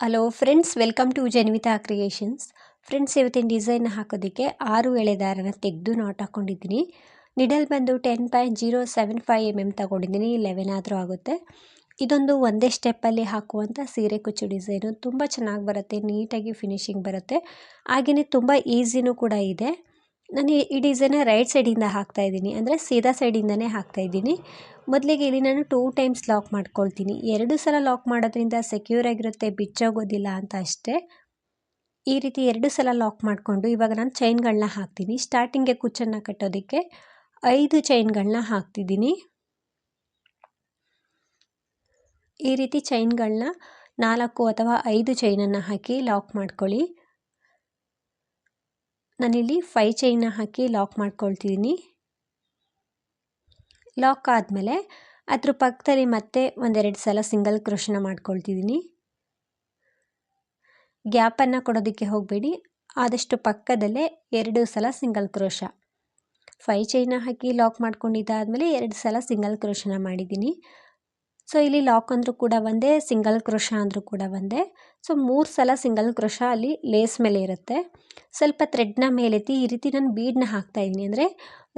Hello friends welcome to Janvita creations friends ಇವತ್ತಿನ design ಹಾಕೋದಕ್ಕೆ ಆರು ಎಳೆದಾರನ ತೆಗೆದು ನಾಟ್ ಹಾಕ್ಕೊಂಡಿದ್ದೀನಿ ನಿಡಲ್ ಬಂದು ten point zero seven five M M ತೊಗೊಂಡಿದ್ದೀನಿ ಲೆವೆನ್ ಆದರೂ ಆಗುತ್ತೆ. ಇದೊಂದು ಒಂದೇ ಸ್ಟೆಪ್ಪಲ್ಲಿ ಹಾಕುವಂಥ ಸೀರೆ ಕುಚ್ಚು ಡಿಸೈನು ತುಂಬ ಚೆನ್ನಾಗಿ ಬರುತ್ತೆ ನೀಟಾಗಿ ಫಿನಿಶಿಂಗ್ ಬರುತ್ತೆ. ಹಾಗೆಯೇ ತುಂಬ ಈಸಿನೂ ಕೂಡ ಇದೆ. ನಾನು ಈ ಡಿಸೈನ ರೈಟ್ ಸೈಡಿಂದ ಹಾಕ್ತಾ ಇದ್ದೀನಿ. ಅಂದರೆ ಸೀದಾ ಸೈಡಿಂದನೇ ಹಾಕ್ತಾ ಇದ್ದೀನಿ. ಮೊದಲಿಗೆ ಇಲ್ಲಿ ನಾನು ಟೂ ಟೈಮ್ಸ್ ಲಾಕ್ ಮಾಡ್ಕೊಳ್ತೀನಿ. ಎರಡು ಸಲ ಲಾಕ್ ಮಾಡೋದ್ರಿಂದ ಸೆಕ್ಯೂರ್ ಆಗಿರುತ್ತೆ, ಬಿಚ್ಚೋಗೋದಿಲ್ಲ ಅಂತ ಅಷ್ಟೇ. ಈ ರೀತಿ ಎರಡು ಸಲ ಲಾಕ್ ಮಾಡಿಕೊಂಡು ಇವಾಗ ನಾನು ಚೈನ್ಗಳನ್ನ ಹಾಕ್ತೀನಿ. ಸ್ಟಾರ್ಟಿಂಗ್ಗೆ ಕುಚ್ಚನ್ನು ಕಟ್ಟೋದಕ್ಕೆ ಐದು ಚೈನ್ಗಳನ್ನ ಹಾಕ್ತಿದ್ದೀನಿ. ಈ ರೀತಿ ಚೈನ್ಗಳನ್ನ ನಾಲ್ಕು ಅಥವಾ ಐದು ಚೈನನ್ನು ಹಾಕಿ ಲಾಕ್ ಮಾಡ್ಕೊಳ್ಳಿ. ನಾನಿಲ್ಲಿ ಫೈ ಚೈನ ಹಾಕಿ ಲಾಕ್ ಮಾಡ್ಕೊಳ್ತಿದ್ದೀನಿ ಲಾಕ್ ಆದಮೇಲೆ ಅದ್ರ ಪಕ್ಕದಲ್ಲಿ ಮತ್ತೆ ಒಂದೆರಡು ಸಲ ಸಿಂಗಲ್ ಕ್ರೋಶನ ಮಾಡ್ಕೊಳ್ತಿದ್ದೀನಿ ಗ್ಯಾಪನ್ನು ಕೊಡೋದಕ್ಕೆ ಹೋಗಬೇಡಿ. ಆದಷ್ಟು ಪಕ್ಕದಲ್ಲೇ ಎರಡು ಸಲ ಸಿಂಗಲ್ ಕ್ರೋಶ ಫೈ ಚೈನ ಹಾಕಿ ಲಾಕ್ ಮಾಡ್ಕೊಂಡಿದ್ದಾದಮೇಲೆ ಎರಡು ಸಲ ಸಿಂಗಲ್ ಕ್ರೋಶನ ಮಾಡಿದ್ದೀನಿ ಸೊ ಇಲ್ಲಿ ಲಾಕ್ ಅಂದರೂ ಕೂಡ ಒಂದೇ ಸಿಂಗಲ್ ಕ್ರೋಶ ಅಂದರೂ ಕೂಡ ಒಂದೇ. ಸೊ ಮೂರು ಸಲ ಸಿಂಗಲ್ ಕ್ರೋಶ ಅಲ್ಲಿ ಲೇಸ್ ಮೇಲೆ ಇರುತ್ತೆ. ಸ್ವಲ್ಪ ಥ್ರೆಡ್ನ ಮೇಲೆತ್ತಿ ಈ ರೀತಿ ನಾನು ಬೀಡನ್ನ ಹಾಕ್ತಾಯಿದ್ದೀನಿ ಅಂದರೆ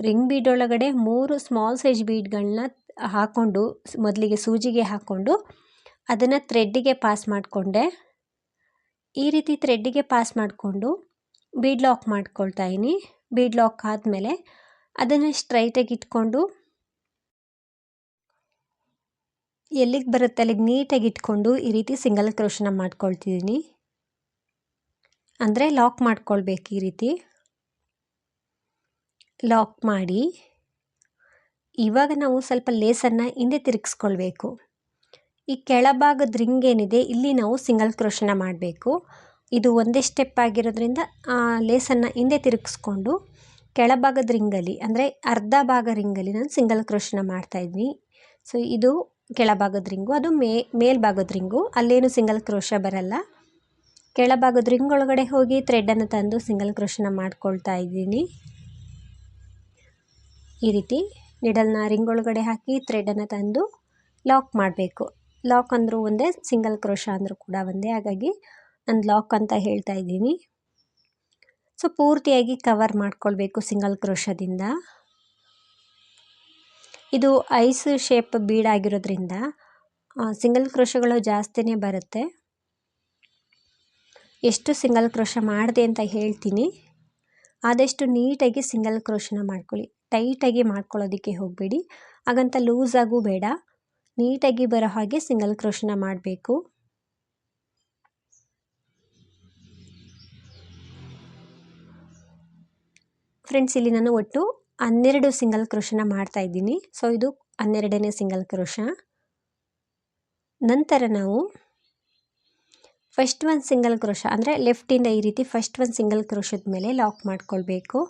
ರಿಂಗ್ ಬೀಡ್ ಒಳಗಡೆ ಮೂರು ಸ್ಮಾಲ್ ಸೈಜ್ ಬೀಡ್ಗಳನ್ನ ಹಾಕ್ಕೊಂಡು ಮೊದಲಿಗೆ ಸೂಜಿಗೆ ಹಾಕ್ಕೊಂಡು ಅದನ್ನು ಥ್ರೆಡ್ಡಿಗೆ ಪಾಸ್ ಮಾಡಿಕೊಂಡೆ. ಈ ರೀತಿ ಥ್ರೆಡ್ಡಿಗೆ ಪಾಸ್ ಮಾಡಿಕೊಂಡು ಬೀಡ್ ಲಾಕ್ ಮಾಡ್ಕೊಳ್ತಾ ಇದ್ದೀನಿ. ಬೀಡ್ ಲಾಕ್ ಆದಮೇಲೆ ಅದನ್ನು ಸ್ಟ್ರೈಟಾಗಿ ಇಟ್ಕೊಂಡು ಎಲ್ಲಿಗೆ ಬರುತ್ತೆ? ಅಲ್ಲಿಗೆ ನೀಟಾಗಿ ಇಟ್ಕೊಂಡು ಈ ರೀತಿ ಸಿಂಗಲ್ ಕ್ರೋಶನ ಮಾಡ್ಕೊಳ್ತಿದ್ದೀನಿ ಅಂದರೆ ಲಾಕ್ ಮಾಡ್ಕೊಳ್ಬೇಕು ಈ ರೀತಿ. ಲಾಕ್ ಮಾಡಿ ಇವಾಗ ನಾವು ಸ್ವಲ್ಪ ಲೇಸನ್ನು ಹಿಂದೆ ತಿರುಗಿಸ್ಕೊಳ್ಬೇಕು. ಈ ಕೆಳಭಾಗದ ರಿಂಗ್ ಏನಿದೆ, ಇಲ್ಲಿ ನಾವು ಸಿಂಗಲ್ ಕ್ರೋಶನ ಮಾಡಬೇಕು. ಇದು ಒಂದೇ ಸ್ಟೆಪ್ ಆಗಿರೋದ್ರಿಂದ ಲೇಸನ್ನು ಹಿಂದೆ ತಿರುಗಿಸ್ಕೊಂಡು ಕೆಳಭಾಗದ ರಿಂಗಲ್ಲಿ, ಅಂದರೆ ಅರ್ಧ ಭಾಗ ರಿಂಗಲ್ಲಿ ನಾನು ಸಿಂಗಲ್ ಕ್ರೋಶನ ಮಾಡ್ತಾಯಿದ್ದೀನಿ ಸೊ ಇದು ಕೆಳಭಾಗದ ರಿಂಗು, ಅದು ಮೇ, ಮೇಲ್ಭಾಗದ ರಿಂಗು, ಅಲ್ಲೇನು ಸಿಂಗಲ್ ಕ್ರೋಶ ಬರಲ್ಲ. ಕೆಳಭಾಗದ ರಿಂಗ್ ಒಳಗಡೆ ಹೋಗಿ ಥ್ರೆಡನ್ನು ತಂದು ಸಿಂಗಲ್ ಕ್ರೋಶನ ಮಾಡ್ಕೊಳ್ತಾ ಇದ್ದೀನಿ. ಈ ರೀತಿ ನಿಡಲ್ನ ರಿಂಗ್ ಒಳಗಡೆ ಹಾಕಿ ಥ್ರೆಡನ್ನು ತಂದು ಲಾಕ್ ಮಾಡಬೇಕು. ಲಾಕ್ ಅಂದರೂ ಒಂದೇ ಸಿಂಗಲ್ ಕ್ರೋಶ ಅಂದರೂ ಕೂಡ ಒಂದೇ. ಹಾಗಾಗಿ ನಾನು ಲಾಕ್ ಅಂತ ಹೇಳ್ತಾ ಇದ್ದೀನಿ. ಸೊ ಪೂರ್ತಿಯಾಗಿ ಕವರ್ ಮಾಡ್ಕೊಳ್ಬೇಕು ಸಿಂಗಲ್ ಕ್ರೋಶದಿಂದ ಇದು ಐಸ್ ಶೇಪ್ ಬೀಡ್ ಆಗಿರೋದ್ರಿಂದ ಸಿಂಗಲ್ ಕ್ರೋಶಗಳು ಜಾಸ್ತಿನೇ ಬರುತ್ತೆ. ಎಷ್ಟು ಸಿಂಗಲ್ ಕ್ರೋಶ ಮಾಡಿದೆ ಅಂತ ಹೇಳ್ತೀನಿ. ಆದಷ್ಟು ನೀಟಾಗಿ ಸಿಂಗಲ್ ಕ್ರೋಶನ ಮಾಡ್ಕೊಳ್ಳಿ. ಟೈಟಾಗಿ ಮಾಡ್ಕೊಳ್ಳೋದಕ್ಕೆ ಹೋಗಬೇಡಿ. ಹಾಗಂತ ಲೂಸಾಗೂ ಬೇಡ. ನೀಟಾಗಿ ಬರೋ ಹಾಗೆ ಸಿಂಗಲ್ ಕ್ರೋಶನ ಮಾಡಬೇಕು. ಫ್ರೆಂಡ್ಸ್, ಇಲ್ಲಿ ನಾನು ಒಟ್ಟು ಹನ್ನೆರಡು ಸಿಂಗಲ್ ಕ್ರೋಶನ ಮಾಡ್ತಾ ಇದ್ದೀನಿ. ಸೊ ಇದು ಹನ್ನೆರಡನೇ ಸಿಂಗಲ್ ಕ್ರೋಶ. ನಂತರ ನಾವು ಫಸ್ಟ್ ಒಂದು ಸಿಂಗಲ್ ಕ್ರೋಶ, ಅಂದರೆ ಲೆಫ್ಟಿಂದ ಈ ರೀತಿ ಫಸ್ಟ್ ಒಂದು ಸಿಂಗಲ್ ಕ್ರೋಶದ ಮೇಲೆ ಲಾಕ್ ಮಾಡ್ಕೊಳ್ಬೇಕು.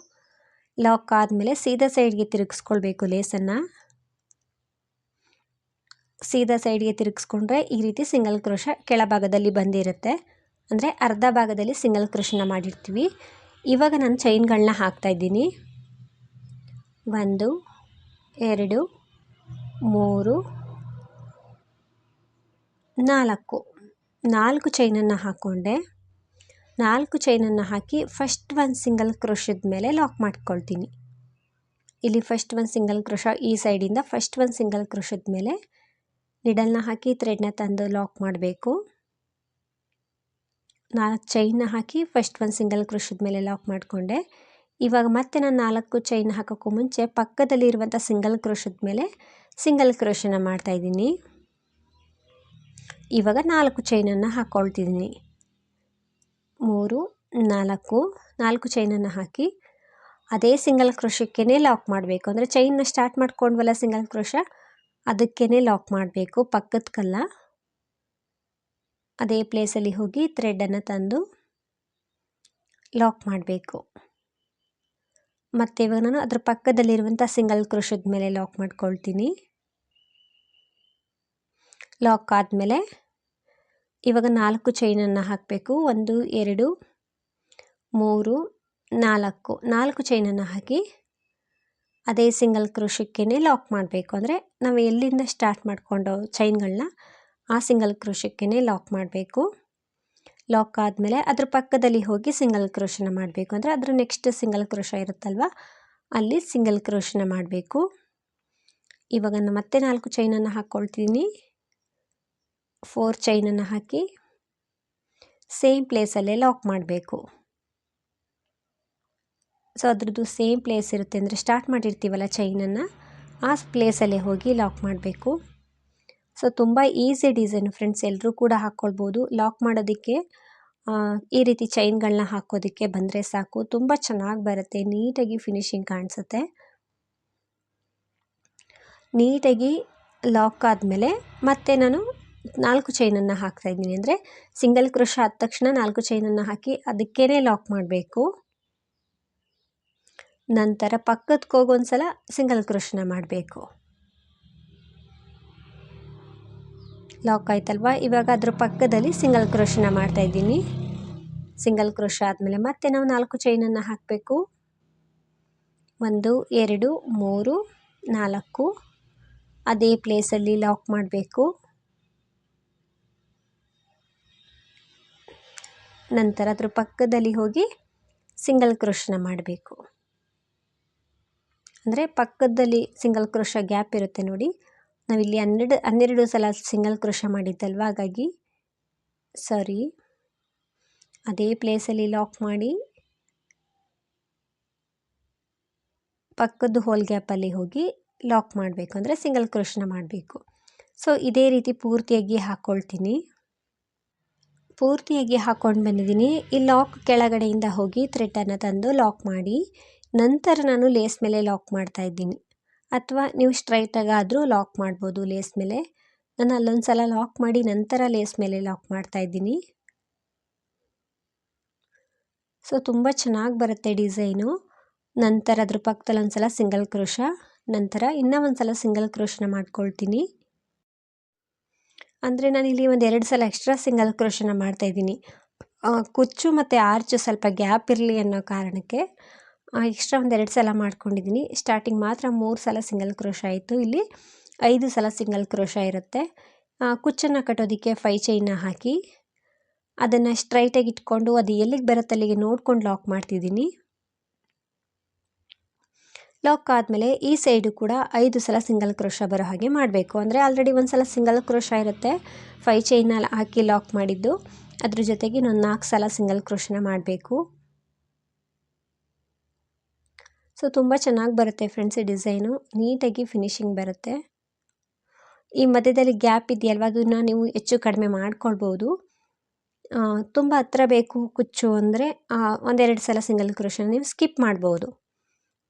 ಲಾಕ್ ಆದಮೇಲೆ ಸೀದಾ ಸೈಡ್ಗೆ ತಿರುಗಿಸ್ಕೊಳ್ಬೇಕು ಲೇಸನ್ನು ಸೀದಾ ಸೈಡ್ಗೆ ತಿರುಗಿಸ್ಕೊಂಡ್ರೆ ಈ ರೀತಿ ಸಿಂಗಲ್ ಕ್ರೋಶ ಕೆಳಭಾಗದಲ್ಲಿ ಬಂದಿರುತ್ತೆ. ಅಂದರೆ ಅರ್ಧ ಭಾಗದಲ್ಲಿ ಸಿಂಗಲ್ ಕ್ರೋಶನ ಮಾಡಿರ್ತೀವಿ. ಇವಾಗ ನಾನು ಚೈನ್ಗಳನ್ನ ಹಾಕ್ತಾಯಿದ್ದೀನಿ ಒಂದು, ಎರಡು, ಮೂರು, ನಾಲ್ಕು. ನಾಲ್ಕು ಚೈನನ್ನು ಹಾಕ್ಕೊಂಡೆ ನಾಲ್ಕು ಚೈನನ್ನು ಹಾಕಿ ಫಸ್ಟ್ ಒಂದು ಸಿಂಗಲ್ ಕ್ರೋಶದ ಮೇಲೆ ಲಾಕ್ ಮಾಡ್ಕೊಳ್ತೀನಿ. ಇಲ್ಲಿ ಫಸ್ಟ್ ಒಂದು ಸಿಂಗಲ್ ಕ್ರೋಶ ಈ ಸೈಡಿಂದ ಫಸ್ಟ್ ಒಂದು ಸಿಂಗಲ್ ಕ್ರೋಶದ ಮೇಲೆ ನಿಡಲ್ನ ಹಾಕಿ ಥ್ರೆಡ್ನ ತಂದು ಲಾಕ್ ಮಾಡಬೇಕು. ನಾಲ್ಕು ಚೈನ್ನ ಹಾಕಿ ಫಸ್ಟ್ ಒಂದು ಸಿಂಗಲ್ ಕ್ರೋಶದ ಮೇಲೆ ಲಾಕ್ ಮಾಡಿಕೊಂಡೆ. ಇವಾಗ ಮತ್ತೆ ನಾನು ನಾಲ್ಕು ಚೈನ್ ಹಾಕೋಕ್ಕೂ ಮುಂಚೆ ಪಕ್ಕದಲ್ಲಿ ಇರುವಂಥ ಸಿಂಗಲ್ ಕ್ರೋಶದ ಮೇಲೆ ಸಿಂಗಲ್ ಕ್ರೋಶನ ಮಾಡ್ತಾಯಿದ್ದೀನಿ ಇವಾಗ ನಾಲ್ಕು ಚೈನನ್ನು ಹಾಕ್ಕೊಳ್ತಿದ್ದೀನಿ ಮೂರು, ನಾಲ್ಕು ನಾಲ್ಕು ಚೈನನ್ನು ಹಾಕಿ ಅದೇ ಸಿಂಗಲ್ ಕ್ರೋಶಕ್ಕೇ ಲಾಕ್ ಮಾಡಬೇಕು. ಅಂದರೆ ಚೈನ್ನ ಸ್ಟಾರ್ಟ್ ಮಾಡ್ಕೊಂಡ್ವಲ್ಲ ಸಿಂಗಲ್ ಕ್ರೋಶ ಅದಕ್ಕೇ ಲಾಕ್ ಮಾಡಬೇಕು ಪಕ್ಕದ ಕಲ್ಲ ಅದೇ ಪ್ಲೇಸಲ್ಲಿ ಹೋಗಿ ಥ್ರೆಡನ್ನು ತಂದು ಲಾಕ್ ಮಾಡಬೇಕು. ಮತ್ತು ಇವಾಗ ನಾನು ಅದ್ರ ಪಕ್ಕದಲ್ಲಿರುವಂಥ ಸಿಂಗಲ್ ಕ್ರೋಶದ ಮೇಲೆ ಲಾಕ್ ಮಾಡ್ಕೊಳ್ತೀನಿ. ಲಾಕ್ ಆದಮೇಲೆ ಇವಾಗ ನಾಲ್ಕು ಚೈನನ್ನು ಹಾಕಬೇಕು. ಒಂದು, ಎರಡು, ಮೂರು, ನಾಲ್ಕು. ನಾಲ್ಕು ಚೈನನ್ನು ಹಾಕಿ ಅದೇ ಸಿಂಗಲ್ ಕ್ರೋಶಕ್ಕೇ ಲಾಕ್ ಮಾಡಬೇಕು. ಅಂದರೆ ನಾವು ಎಲ್ಲಿಂದ ಸ್ಟಾರ್ಟ್ ಮಾಡಿಕೊಂಡು ಚೈನ್ಗಳನ್ನ ಆ ಸಿಂಗಲ್ ಕ್ರೋಶಕ್ಕೇ ಲಾಕ್ ಮಾಡಬೇಕು. ಲಾಕ್ ಆದಮೇಲೆ ಅದ್ರ ಪಕ್ಕದಲ್ಲಿ ಹೋಗಿ ಸಿಂಗಲ್ ಕ್ರೋಶನ ಮಾಡಬೇಕು. ಅಂದರೆ ಅದರ ನೆಕ್ಸ್ಟ್ ಸಿಂಗಲ್ ಕ್ರೋಶ ಇರುತ್ತಲ್ವ? ಅಲ್ಲಿ ಸಿಂಗಲ್ ಕ್ರೋಶನ ಮಾಡಬೇಕು. ಇವಾಗ ನಾನು ಮತ್ತೆ ನಾಲ್ಕು ಚೈನನ್ನು ಹಾಕ್ಕೊಳ್ತೀನಿ ಫೋರ್ ಚೈನನ್ನು ಹಾಕಿ ಸೇಮ್ ಪ್ಲೇಸಲ್ಲೇ ಲಾಕ್ ಮಾಡಬೇಕು. ಸೊ ಅದ್ರದ್ದು ಸೇಮ್ ಪ್ಲೇಸ್ ಇರುತ್ತೆ ಅಂದರೆ ಸ್ಟಾರ್ಟ್ ಮಾಡಿರ್ತೀವಲ್ಲ ಚೈನನ್ನು ಆ ಪ್ಲೇಸಲ್ಲೇ ಹೋಗಿ ಲಾಕ್ ಮಾಡಬೇಕು. ಸೊ ತುಂಬ ಈಸಿ ಡಿಸೈನ್ ಫ್ರೆಂಡ್ಸ್ ಎಲ್ಲರೂ ಕೂಡ ಹಾಕ್ಕೊಳ್ಬೋದು ಲಾಕ್ ಮಾಡೋದಕ್ಕೆ ಈ ರೀತಿ ಚೈನ್ಗಳನ್ನ ಹಾಕೋದಕ್ಕೆ ಬಂದರೆ ಸಾಕು. ತುಂಬ ಚೆನ್ನಾಗಿ ಬರುತ್ತೆ. ನೀಟಾಗಿ ಫಿನಿಶಿಂಗ್ ಕಾಣಿಸುತ್ತೆ. ನೀಟಾಗಿ ಲಾಕ್ ಆದಮೇಲೆ ಮತ್ತೆ ನಾನು ನಾಲ್ಕು ಚೈನನ್ನು ಹಾಕ್ತಾಯಿದ್ದೀನಿ ಅಂದರೆ ಸಿಂಗಲ್ ಕ್ರೋಶ ಆದ ತಕ್ಷಣ ನಾಲ್ಕು ಚೈನನ್ನು ಹಾಕಿ ಅದಕ್ಕೇ ಲಾಕ್ ಮಾಡಬೇಕು. ನಂತರ ಪಕ್ಕಕ್ಕೆ ಹೋಗೊಂದ್ಸಲ ಸಿಂಗಲ್ ಕ್ರೋಶನ ಮಾಡಬೇಕು. ಲಾಕ್ ಆಯ್ತಲ್ವ? ಇವಾಗ ಅದ್ರ ಪಕ್ಕದಲ್ಲಿ ಸಿಂಗಲ್ ಕ್ರೋಶನ ಮಾಡ್ತಾ ಇದ್ದೀನಿ. ಸಿಂಗಲ್ ಕ್ರೋಶ ಆದಮೇಲೆ ಮತ್ತೆ ನಾವು ನಾಲ್ಕು ಚೈನನ್ನು ಹಾಕಬೇಕು. ಒಂದು, ಎರಡು, ಮೂರು, ನಾಲ್ಕು. ಅದೇ ಪ್ಲೇಸಲ್ಲಿ ಲಾಕ್ ಮಾಡಬೇಕು. ನಂತರ ಅದ್ರ ಪಕ್ಕದಲ್ಲಿ ಹೋಗಿ ಸಿಂಗಲ್ ಕ್ರೋಶನ ಮಾಡಬೇಕು. ಅಂದರೆ ಪಕ್ಕದಲ್ಲಿ ಸಿಂಗಲ್ ಕ್ರೋಶ ಗ್ಯಾಪ್ ಇರುತ್ತೆ ನೋಡಿ. ನಾವಿಲ್ಲಿ ಹನ್ನೆರಡು ಹನ್ನೆರಡು ಸಲ ಸಿಂಗಲ್ ಕ್ರೋಶ ಮಾಡಿದ್ದಲ್ವ? ಹಾಗಾಗಿ ಸಾರಿ ಅದೇ ಪ್ಲೇಸಲ್ಲಿ ಲಾಕ್ ಮಾಡಿ ಪಕ್ಕದ ಹೋಲ್ ಗ್ಯಾಪಲ್ಲಿ ಹೋಗಿ ಲಾಕ್ ಮಾಡಬೇಕು ಅಂದರೆ ಸಿಂಗಲ್ ಕ್ರೋಶನ ಮಾಡಬೇಕು. ಸೊ ಇದೇ ರೀತಿ ಪೂರ್ತಿಯಾಗಿ ಹಾಕ್ಕೊಳ್ತೀನಿ ಪೂರ್ತಿಯಾಗಿ ಹಾಕ್ಕೊಂಡು ಬಂದಿದ್ದೀನಿ. ಈ ಲಾಕ್ ಕೆಳಗಡೆಯಿಂದ ಹೋಗಿ ಥ್ರೆಡ್ಡನ್ನು ತಂದು ಲಾಕ್ ಮಾಡಿ, ನಂತರ ನಾನು ಲೇಸ್ ಮೇಲೆ ಲಾಕ್ ಮಾಡ್ತಾ ಇದ್ದೀನಿ. ಅಥವಾ ನೀವು ಸ್ಟ್ರೈಟಾಗಾದರೂ ಲಾಕ್ ಮಾಡ್ಬೋದು ಲೇಸ್ ಮೇಲೆ. ನಾನು ಅಲ್ಲೊಂದು ಸಲ ಲಾಕ್ ಮಾಡಿ ನಂತರ ಲೇಸ್ ಮೇಲೆ ಲಾಕ್ ಮಾಡ್ತಾ ಇದ್ದೀನಿ. ಸೊ ತುಂಬ ಚೆನ್ನಾಗಿ ಬರುತ್ತೆ ಡಿಸೈನು ನಂತರ ಅದ್ರ ಪಕ್ಕದಲ್ಲಿ ಒಂದು ಸಲ ಸಿಂಗಲ್ ಕ್ರೋಶ ನಂತರ ಇನ್ನೂ ಒಂದು ಸಲ ಸಿಂಗಲ್ ಕ್ರೋಶನ ಮಾಡ್ಕೊಳ್ತೀನಿ. ಅಂದರೆ ನಾನಿಲ್ಲಿ ಒಂದು ಎರಡು ಸಲ ಎಕ್ಸ್ಟ್ರಾ ಸಿಂಗಲ್ ಕ್ರೋಶನ ಮಾಡ್ತಾಯಿದ್ದೀನಿ ಕುಚ್ಚು ಮತ್ತು ಆರ್ಚು ಸ್ವಲ್ಪ ಗ್ಯಾಪ್ ಇರಲಿ ಅನ್ನೋ ಕಾರಣಕ್ಕೆ ಎಕ್ಸ್ಟ್ರಾ ಒಂದು ಎರಡು ಸಲ ಮಾಡ್ಕೊಂಡಿದ್ದೀನಿ ಸ್ಟಾರ್ಟಿಂಗ್ ಮಾತ್ರ ಮೂರು ಸಲ ಸಿಂಗಲ್ ಕ್ರೋಶ ಆಯಿತು. ಇಲ್ಲಿ ಐದು ಸಲ ಸಿಂಗಲ್ ಕ್ರೋಶ ಇರುತ್ತೆ. ಕುಚ್ಚನ್ನು ಕಟ್ಟೋದಕ್ಕೆ ಫೈ ಚೈನ ಹಾಕಿ ಅದನ್ನು ಸ್ಟ್ರೈಟಾಗಿ ಇಟ್ಕೊಂಡು ಅದು ಎಲ್ಲಿಗೆ ಬರುತ್ತೆ ಅಲ್ಲಿಗೆ ನೋಡ್ಕೊಂಡು ಲಾಕ್ ಮಾಡ್ತಿದ್ದೀನಿ ಲಾಕ್ ಆದಮೇಲೆ ಈ ಸೈಡು ಕೂಡ ಐದು ಸಲ ಸಿಂಗಲ್ ಕ್ರೋಶ ಬರೋ ಹಾಗೆ ಮಾಡಬೇಕು. ಅಂದರೆ ಆಲ್ರೆಡಿ ಒಂದು ಸಲ ಸಿಂಗಲ್ ಕ್ರೋಶ ಇರುತ್ತೆ. ಫೈ ಚೈನ ಹಾಕಿ ಲಾಕ್ ಮಾಡಿದ್ದು. ಅದ್ರ ಜೊತೆಗೆ ಇನ್ನೊಂದು ನಾಲ್ಕು ಸಲ ಸಿಂಗಲ್ ಕ್ರೋಶನ ಮಾಡಬೇಕು. ಸೊ, ತುಂಬ ಚೆನ್ನಾಗಿ ಬರುತ್ತೆ ಫ್ರೆಂಡ್ಸ್ ಈ ಡಿಸೈನು. ನೀಟಾಗಿ ಫಿನಿಶಿಂಗ್ ಬರುತ್ತೆ. ಈ ಮಧ್ಯದಲ್ಲಿ ಗ್ಯಾಪ್ ಇದೆಯಲ್ವ? ಅದನ್ನು ನೀವು ಹೆಚ್ಚು ಕಡಿಮೆ ಮಾಡ್ಕೊಳ್ಬೋದು. ತುಂಬ ಹತ್ರ ಬೇಕು ಕುಚ್ಚು ಅಂದರೆ ಒಂದೆರಡು ಸಲ ಸಿಂಗಲ್ ಕ್ರೋಶ ನೀವು ಸ್ಕಿಪ್ ಮಾಡ್ಬೋದು.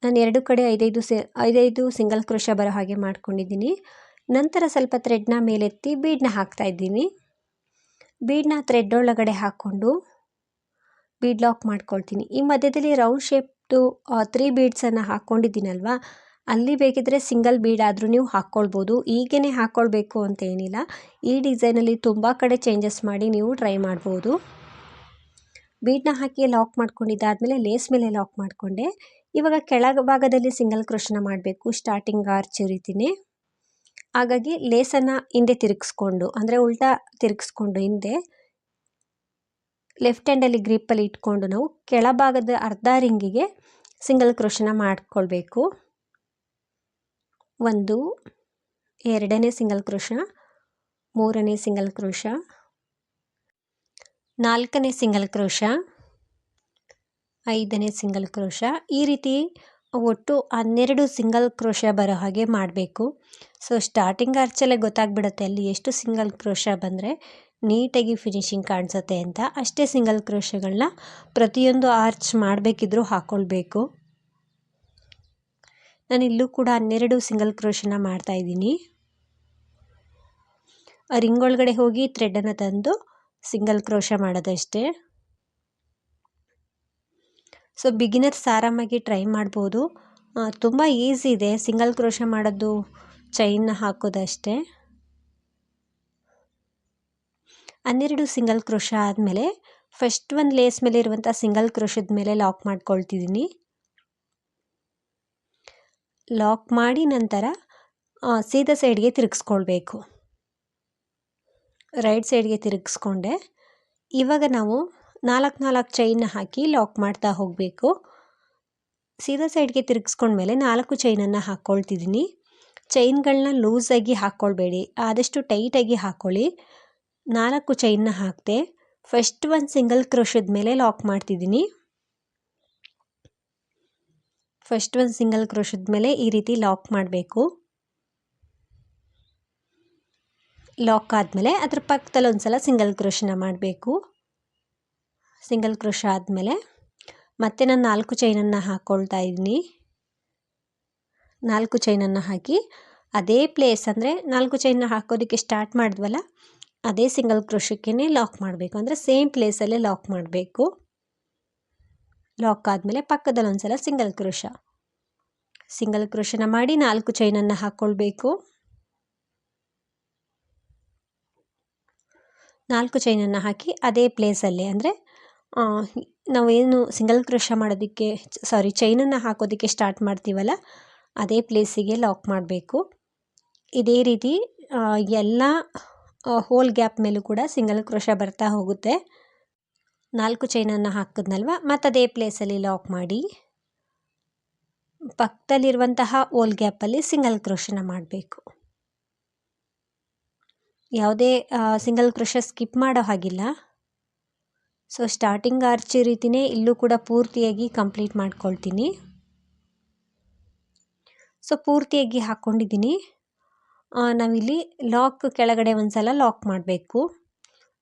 ನಾನು ಎರಡು ಕಡೆ ಐದೈದು ಸಿ, ಐದೈದು ಸಿಂಗಲ್ ಕ್ರೋಶ ಬರೋ ಹಾಗೆ ಮಾಡ್ಕೊಂಡಿದ್ದೀನಿ. ನಂತರ ಸ್ವಲ್ಪ ಥ್ರೆಡ್ನ ಮೇಲೆತ್ತಿ ಬೀಡನ್ನ ಹಾಕ್ತಾ ಇದ್ದೀನಿ. ಬೀಡನ್ನ ಥ್ರೆಡ್ ಒಳಗಡೆ ಹಾಕ್ಕೊಂಡು ಬೀಡ್ ಲಾಕ್ ಮಾಡ್ಕೊಳ್ತೀನಿ. ಈ ಮಧ್ಯದಲ್ಲಿ ರೌಂಡ್ ಶೇಪ್ದು ತ್ರೀ ಬೀಡ್ಸನ್ನು ಹಾಕ್ಕೊಂಡಿದ್ದೀನಲ್ವ ಅಲ್ಲಿ ಬೇಕಿದ್ರೆ ಸಿಂಗಲ್ ಬೀಡ್ ಆದರೂ ನೀವು ಹಾಕ್ಕೊಳ್ಬೋದು. ಈಗೇ ಹಾಕ್ಕೊಳ್ಬೇಕು ಅಂತ ಏನಿಲ್ಲ. ಈ ಡಿಸೈನಲ್ಲಿ ತುಂಬ ಕಡೆ ಚೇಂಜಸ್ ಮಾಡಿ ನೀವು ಟ್ರೈ ಮಾಡ್ಬೋದು. ಬೀಡ್ನ ಹಾಕಿ ಲಾಕ್ ಮಾಡ್ಕೊಂಡಿದ್ದಾದಮೇಲೆ ಲೇಸ್ ಮೇಲೆ ಲಾಕ್ ಮಾಡಿಕೊಂಡೆ. ಇವಾಗ ಕೆಳಭಾಗದಲ್ಲಿ ಸಿಂಗಲ್ ಕ್ರೋಶನ ಮಾಡಬೇಕು. ಸ್ಟಾರ್ಟಿಂಗ್ ಆರ್ಚ್ ರೀತಿನೇ. ಹಾಗಾಗಿ ಲೇಸನ್ನು ಹಿಂದೆ ತಿರುಗಿಸ್ಕೊಂಡು, ಅಂದರೆ ಉಲ್ಟಾ ತಿರುಗಿಸ್ಕೊಂಡು ಹಿಂದೆ ಲೆಫ್ಟ್ ಹ್ಯಾಂಡಲ್ಲಿ ಗ್ರಿಪ್ಪಲ್ಲಿ ಇಟ್ಕೊಂಡು ನಾವು ಕೆಳಭಾಗದ ಅರ್ಧ ರಿಂಗಿಗೆ ಸಿಂಗಲ್ ಕ್ರೋಶನ ಮಾಡಿಕೊಳ್ಬೇಕು. ಒಂದು, ಎರಡನೇ ಸಿಂಗಲ್ ಕ್ರೋಶ ಮೂರನೇ ಸಿಂಗಲ್ ಕ್ರೋಶ ನಾಲ್ಕನೇ ಸಿಂಗಲ್ ಕ್ರೋಶ ಐದನೇ ಸಿಂಗಲ್ ಕ್ರೋಶ ಈ ರೀತಿ ಒಟ್ಟು ಹನ್ನೆರಡು ಸಿಂಗಲ್ ಕ್ರೋಶ ಬರೋ ಹಾಗೆ ಮಾಡಬೇಕು. ಸೊ ಸ್ಟಾರ್ಟಿಂಗ್ ಅರ್ಚಲ್ಲೇ ಗೊತ್ತಾಗ್ಬಿಡುತ್ತೆ ಅಲ್ಲಿ ಎಷ್ಟು ಸಿಂಗಲ್ ಕ್ರೋಶ ಬಂದರೆ ನೀಟಾಗಿ ಫಿನಿಶಿಂಗ್ ಕಾಣಿಸುತ್ತೆ ಅಂತ. ಅಷ್ಟೇ ಸಿಂಗಲ್ ಕ್ರೋಶಗಳನ್ನ ಪ್ರತಿಯೊಂದು ಆರ್ಚ್ ಮಾಡಬೇಕಿದ್ರೂ ಹಾಕ್ಕೊಳ್ಬೇಕು ನಾನು ಇಲ್ಲೂ ಕೂಡ ಹನ್ನೆರಡು ಸಿಂಗಲ್ ಕ್ರೋಶನ ಮಾಡ್ತಾಯಿದ್ದೀನಿ ರಿಂಗ್ ಒಳಗಡೆ ಹೋಗಿ ಥ್ರೆಡನ್ನು ತಂದು ಸಿಂಗಲ್ ಕ್ರೋಶ ಮಾಡೋದಷ್ಟೇ. ಸೊ ಬಿಗಿನರ್ಸ್ ಆರಾಮಾಗಿ ಟ್ರೈ ಮಾಡ್ಬೋದು. ತುಂಬ ಈಸಿ ಇದೆ. ಸಿಂಗಲ್ ಕ್ರೋಶ ಮಾಡೋದು ಚೈನ್ನ ಹಾಕೋದಷ್ಟೇ. ಹನ್ನೆರಡು ಸಿಂಗಲ್ ಕ್ರೋಶ ಆದಮೇಲೆ ಫಸ್ಟ್ ಒಂದು ಲೇಸ್ ಮೇಲೆ ಇರುವಂಥ ಸಿಂಗಲ್ ಕ್ರೋಶದ ಮೇಲೆ ಲಾಕ್ ಮಾಡ್ಕೊಳ್ತಿದ್ದೀನಿ. ಲಾಕ್ ಮಾಡಿ ನಂತರ ಸೀದಾ ಸೈಡ್ಗೆ ತಿರುಗಿಸ್ಕೊಳ್ಬೇಕು. ರೈಟ್ ಸೈಡ್ಗೆ ತಿರುಗಿಸ್ಕೊಂಡೆ. ಇವಾಗ ನಾವು ನಾಲ್ಕು ನಾಲ್ಕು ಚೈನ್ ಹಾಕಿ ಲಾಕ್ ಮಾಡ್ತಾ ಹೋಗಬೇಕು. ಸೀದಾ ಸೈಡ್ಗೆ ತಿರುಗಿಸ್ಕೊಂಡ್ಮೇಲೆ ನಾಲ್ಕು ಚೈನನ್ನು ಹಾಕ್ಕೊಳ್ತಿದ್ದೀನಿ ಚೈನ್ಗಳನ್ನ ಲೂಸಾಗಿ ಹಾಕ್ಕೊಳ್ಬೇಡಿ ಆದಷ್ಟು ಟೈಟಾಗಿ ಹಾಕ್ಕೊಳ್ಳಿ ನಾಲ್ಕು ಚೈನ್ನ ಹಾಕಿದೆ ಫಸ್ಟ್ ಒಂದು ಸಿಂಗಲ್ ಕ್ರೋಶದ ಮೇಲೆ ಲಾಕ್ ಮಾಡ್ತಿದ್ದೀನಿ. ಫಸ್ಟ್ ಒಂದು ಸಿಂಗಲ್ ಕ್ರೋಶದ ಮೇಲೆ ಈ ರೀತಿ ಲಾಕ್ ಮಾಡಬೇಕು. ಲಾಕ್ ಆದಮೇಲೆ ಅದ್ರ ಪಕ್ಕದಲ್ಲಿ ಒಂದು ಸಲ ಸಿಂಗಲ್ ಕ್ರೋಶನ ಮಾಡಬೇಕು. ಸಿಂಗಲ್ ಕ್ರೋಶ ಆದಮೇಲೆ ಮತ್ತೆ ನಾನು ನಾಲ್ಕು ಚೈನನ್ನು ಹಾಕ್ಕೊಳ್ತಾ ಇದ್ದೀನಿ. ನಾಲ್ಕು ಚೈನನ್ನು ಹಾಕಿ, ಅದೇ ಪ್ಲೇಸ್ ಅಂದರೆ ನಾಲ್ಕು ಚೈನ್ನ ಹಾಕೋದಕ್ಕೆ ಸ್ಟಾರ್ಟ್ ಮಾಡಿದ್ವಲ್ಲ ಅದೇ ಸಿಂಗಲ್ ಕ್ರೋಶಕ್ಕೇ ಲಾಕ್ ಮಾಡಬೇಕು. ಅಂದರೆ ಸೇಮ್ ಪ್ಲೇಸಲ್ಲೇ ಲಾಕ್ ಮಾಡಬೇಕು. ಲಾಕ್ ಆದಮೇಲೆ ಪಕ್ಕದಲ್ಲಿ ಒಂದು ಸಲ ಸಿಂಗಲ್ ಕ್ರೋಶ ಸಿಂಗಲ್ ಕ್ರೋಶನ ಮಾಡಿ ನಾಲ್ಕು ಚೈನನ್ನು ಹಾಕ್ಕೊಳ್ಬೇಕು ನಾಲ್ಕು ಚೈನನ್ನು ಹಾಕಿ ಅದೇ ಪ್ಲೇಸಲ್ಲೇ ಅಂದರೆ ನಾವೇನು ಸಿಂಗಲ್ ಕ್ರೋಶ ಮಾಡೋದಕ್ಕೆ ಸಾರಿ ಚೈನನ್ನು ಹಾಕೋದಕ್ಕೆ ಸ್ಟಾರ್ಟ್ ಮಾಡ್ತೀವಲ್ಲ, ಅದೇ ಪ್ಲೇಸಿಗೆ ಲಾಕ್ ಮಾಡಬೇಕು. ಇದೇ ರೀತಿ ಎಲ್ಲ ಹೋಲ್ ಗ್ಯಾಪ್ ಮೇಲೂ ಕೂಡ ಸಿಂಗಲ್ ಕ್ರೋಶ ಬರ್ತಾ ಹೋಗುತ್ತೆ. ನಾಲ್ಕು ಚೈನನ್ನು ಹಾಕಿದ್ನಲ್ವ? ಮತ್ತು ಅದೇ ಪ್ಲೇಸಲ್ಲಿ ಲಾಕ್ ಮಾಡಿ. ಪಕ್ಕದಲ್ಲಿರುವಂತಹ ಓಲ್ ಗ್ಯಾಪಲ್ಲಿ ಸಿಂಗಲ್ ಕ್ರೋಶನ ಮಾಡಬೇಕು. ಯಾವುದೇ ಸಿಂಗಲ್ ಕ್ರೋಶ ಸ್ಕಿಪ್ ಮಾಡೋ ಹಾಗಿಲ್ಲ. ಸೊ, ಸ್ಟಾರ್ಟಿಂಗ್ ಆರ್ಚಿ ರೀತಿಯೇ ಇಲ್ಲೂ ಕೂಡ ಪೂರ್ತಿಯಾಗಿ ಕಂಪ್ಲೀಟ್ ಮಾಡ್ಕೊಳ್ತೀನಿ. ಸೊ, ಪೂರ್ತಿಯಾಗಿ ಹಾಕ್ಕೊಂಡಿದ್ದೀನಿ ನಾವಿಲ್ಲಿ ಲಾಕ್ ಕೆಳಗಡೆ ಒಂದು ಸಲ ಲಾಕ್ ಮಾಡಬೇಕು.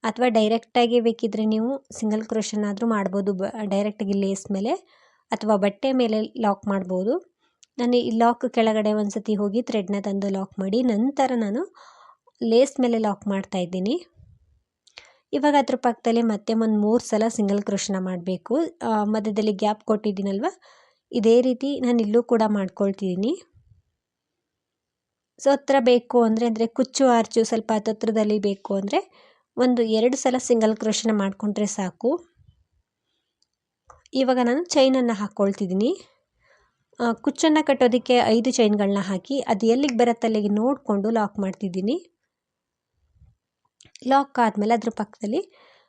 ಅಥವಾ ಡೈರೆಕ್ಟಾಗಿ ಬೇಕಿದ್ದರೆ ನೀವು ಸಿಂಗಲ್ ಕ್ರೋಷನಾದರೂ ಮಾಡ್ಬೋದು, ಬ ಡೈರೆಕ್ಟಾಗಿ ಲೇಸ್ ಮೇಲೆ ಅಥವಾ ಬಟ್ಟೆ ಮೇಲೆ ಲಾಕ್ ಮಾಡ್ಬೋದು. ನಾನು ಈ ಲಾಕ್ ಕೆಳಗಡೆ ಒಂದು ಸತಿ ಹೋಗಿ ಥ್ರೆಡ್ನ ತಂದು ಲಾಕ್ ಮಾಡಿ, ನಂತರ ನಾನು ಲೇಸ್ ಮೇಲೆ ಲಾಕ್ ಮಾಡ್ತಾ ಇದ್ದೀನಿ. ಇವಾಗ ಅದ್ರ ಪಕ್ಕದಲ್ಲಿ ಮತ್ತೆ ಒಂದು ಮೂರು ಸಲ ಸಿಂಗಲ್ ಕ್ರೋಷನ ಮಾಡಬೇಕು. ಮಧ್ಯದಲ್ಲಿ ಗ್ಯಾಪ್ ಕೊಟ್ಟಿದ್ದೀನಲ್ವ? ಇದೇ ರೀತಿ ನಾನು ಇಲ್ಲೂ ಕೂಡ ಮಾಡ್ಕೊಳ್ತಿದ್ದೀನಿ. ಸೊ, ಹತ್ರ ಬೇಕು ಅಂದರೆ ಅಂದರೆ ಕುಚ್ಚು ಆರ್ಚು ಸ್ವಲ್ಪ ಹತ್ತತ್ರದಲ್ಲಿ ಬೇಕು ಅಂದರೆ ಒಂದು ಎರಡು ಸಲ ಸಿಂಗಲ್ ಕ್ರೋಷನ ಮಾಡಿಕೊಂಡ್ರೆ ಸಾಕು. ಇವಾಗ ನಾನು ಚೈನನ್ನು ಹಾಕ್ಕೊಳ್ತಿದ್ದೀನಿ ಕುಚ್ಚನ್ನು ಕಟ್ಟೋದಕ್ಕೆ ಐದು ಚೈನ್ಗಳನ್ನ ಹಾಕಿ ಅದು ಎಲ್ಲಿಗೆ ಬರುತ್ತೆ ಅಲ್ಲಿಗೆ ನೋಡಿಕೊಂಡು ಲಾಕ್ ಮಾಡ್ತಿದ್ದೀನಿ. ಲಾಕ್ ಆದಮೇಲೆ ಅದ್ರ ಪಕ್ಕದಲ್ಲಿ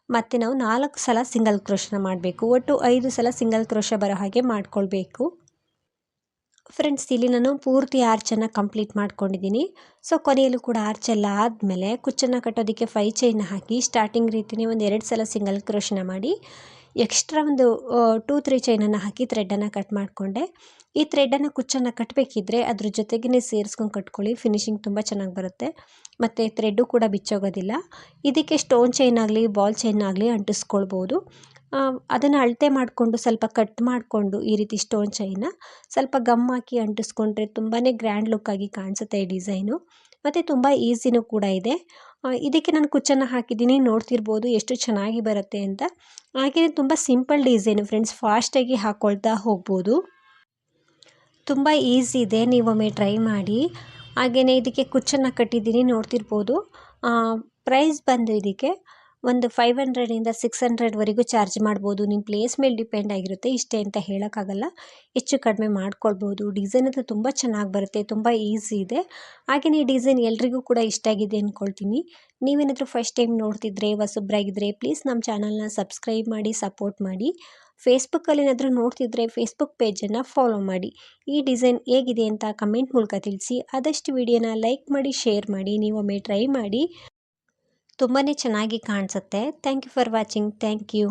ಮತ್ತೆ ನಾವು ನಾಲ್ಕು ಸಲ ಸಿಂಗಲ್ ಕ್ರೋಷನ ಮಾಡಬೇಕು. ಒಟ್ಟು ಐದು ಸಲ ಸಿಂಗಲ್ ಕ್ರೋಷ ಬರೋ ಹಾಗೆ ಮಾಡ್ಕೊಳ್ಬೇಕು. ಫ್ರೆಂಡ್ಸ್ ಇಲ್ಲಿ ನಾನು ಪೂರ್ತಿ ಆರ್ಚನ್ನು ಕಂಪ್ಲೀಟ್ ಮಾಡ್ಕೊಂಡಿದ್ದೀನಿ. ಸೊ ಕೊನೆಯಲ್ಲೂ ಕೂಡ ಆರ್ಚೆಲ್ಲ ಆದಮೇಲೆ ಕುಚ್ಚನ್ನು ಕಟ್ಟೋದಕ್ಕೆ ಫೈ ಚೈನ್ ಹಾಕಿ ಸ್ಟಾರ್ಟಿಂಗ್ ರೀತಿಯೇ ಒಂದು ಎರಡು ಸಲ ಸಿಂಗಲ್ ಕ್ರೋಶನ ಮಾಡಿ ಎಕ್ಸ್ಟ್ರಾ ಒಂದು ಟೂ ತ್ರೀ ಚೈನನ್ನು ಹಾಕಿ ಥ್ರೆಡನ್ನು ಕಟ್ ಮಾಡಿಕೊಂಡೆ. ಈ ಥ್ರೆಡನ್ನು ಕುಚ್ಚನ್ನು ಕಟ್ಟಬೇಕಿದ್ರೆ ಅದ್ರ ಜೊತೆಗೇ ಸೇರಿಸ್ಕೊಂಡು ಕಟ್ಕೊಳ್ಳಿ ಫಿನಿಶಿಂಗ್ ತುಂಬ ಚೆನ್ನಾಗಿ ಬರುತ್ತೆ. ಮತ್ತು ಥ್ರೆಡ್ಡು ಕೂಡ ಬಿಚ್ಚೋಗೋದಿಲ್ಲ. ಇದಕ್ಕೆ ಸ್ಟೋನ್ ಚೈನ್ ಆಗಲಿ ಬಾಲ್ ಚೈನ್ ಆಗಲಿ ಅಂಟಿಸ್ಕೊಳ್ಬೋದು. ಅದನ್ನು ಅಳತೆ ಮಾಡಿಕೊಂಡು ಸ್ವಲ್ಪ ಕಟ್ ಮಾಡಿಕೊಂಡು ಈ ರೀತಿ ಸ್ಟೋನ್ ಚೈನ ಸ್ವಲ್ಪ ಗಮ್ ಹಾಕಿ ಅಂಟಿಸ್ಕೊಂಡ್ರೆ ತುಂಬಾ ಗ್ರ್ಯಾಂಡ್ ಲುಕ್ಕಾಗಿ ಕಾಣಿಸುತ್ತೆ ಈ ಡಿಸೈನು ಮತ್ತು ತುಂಬ ಈಸಿನೂ ಕೂಡ ಇದೆ. ಇದಕ್ಕೆ ನಾನು ಕುಚ್ಚನ್ನು ಹಾಕಿದ್ದೀನಿ, ನೋಡ್ತಿರ್ಬೋದು ಎಷ್ಟು ಚೆನ್ನಾಗಿ ಬರುತ್ತೆ ಅಂತ. ಹಾಗೆಯೇ ತುಂಬ ಸಿಂಪಲ್ ಡಿಸೈನು ಫ್ರೆಂಡ್ಸ್ ಫಾಸ್ಟಾಗಿ ಹಾಕ್ಕೊಳ್ತಾ ಹೋಗ್ಬೋದು. ತುಂಬ ಈಸಿ ಇದೆ ನೀವೊಮ್ಮೆ ಟ್ರೈ ಮಾಡಿ. ಹಾಗೆಯೇ ಇದಕ್ಕೆ ಕುಚ್ಚನ್ನು ಕಟ್ಟಿದ್ದೀನಿ, ನೋಡ್ತಿರ್ಬೋದು. ಪ್ರೈಸ್ ಬಂದು ಇದಕ್ಕೆ ಒಂದು ಫೈವ್ ಹಂಡ್ರೆಡಿಂದ ಸಿಕ್ಸ್ ಹಂಡ್ರೆಡ್ವರೆಗೂ ಚಾರ್ಜ್ ಮಾಡ್ಬೋದು. ನಿಮ್ಮ ಪ್ಲೇಸ್ ಮೇಲೆ ಡಿಪೆಂಡ್ ಆಗಿರುತ್ತೆ. ಇಷ್ಟೇ ಅಂತ ಹೇಳೋಕ್ಕಾಗಲ್ಲ. ಹೆಚ್ಚು ಕಡಿಮೆ ಮಾಡ್ಕೊಳ್ಬೋದು. ಡಿಸೈನ್ ಅದು ತುಂಬ ಚೆನ್ನಾಗಿ ಬರುತ್ತೆ. ತುಂಬ ಈಸಿ ಇದೆ. ಹಾಗೆಯೇ ಈ ಡಿಸೈನ್ ಎಲ್ರಿಗೂ ಕೂಡ ಇಷ್ಟ ಆಗಿದೆ ಅಂದ್ಕೊಳ್ತೀನಿ ನೀವೇನಾದರೂ ಫಸ್ಟ್ ಟೈಮ್ ನೋಡ್ತಿದ್ರೆ ಹೊಸಬ್ರಾಗಿದ್ದರೆ ಪ್ಲೀಸ್ ನಮ್ಮ ಚಾನಲ್ನ ಸಬ್ಸ್ಕ್ರೈಬ್ ಮಾಡಿ ಸಪೋರ್ಟ್ ಮಾಡಿ. ಫೇಸ್ಬುಕ್ಕಲ್ಲಿ ಏನಾದರೂ ನೋಡ್ತಿದ್ರೆ ಫೇಸ್ಬುಕ್ ಪೇಜನ್ನು ಫಾಲೋ ಮಾಡಿ. ಈ ಡಿಸೈನ್ ಹೇಗಿದೆ ಅಂತ ಕಮೆಂಟ್ ಮೂಲಕ ತಿಳಿಸಿ. ಆದಷ್ಟು ವಿಡಿಯೋನ ಲೈಕ್ ಮಾಡಿ ಶೇರ್ ಮಾಡಿ. ನೀವೊಮ್ಮೆ ಟ್ರೈ ಮಾಡಿ. ತುಂಬಾ ಚೆನ್ನಾಗಿ ಕಾಣಿಸುತ್ತೆ. Thank you for watching thank you